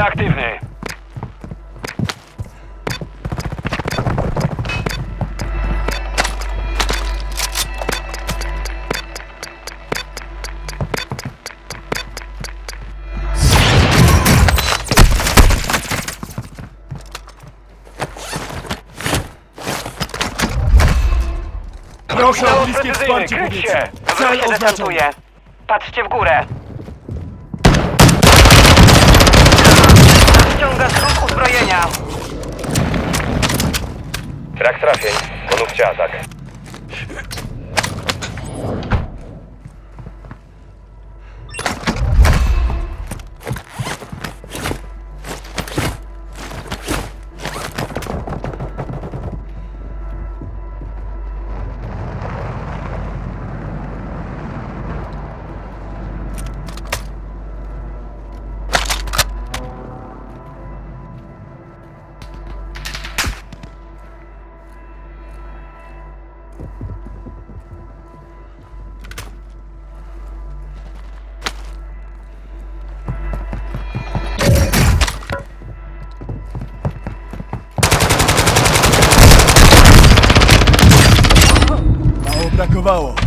Aktywny. Proszę o Oddział bliskie precyzyjny, wsparcie kryć się! Cel oznaczony. Patrzcie w górę. Brak trafień. Ponówcie atak. Bilbao.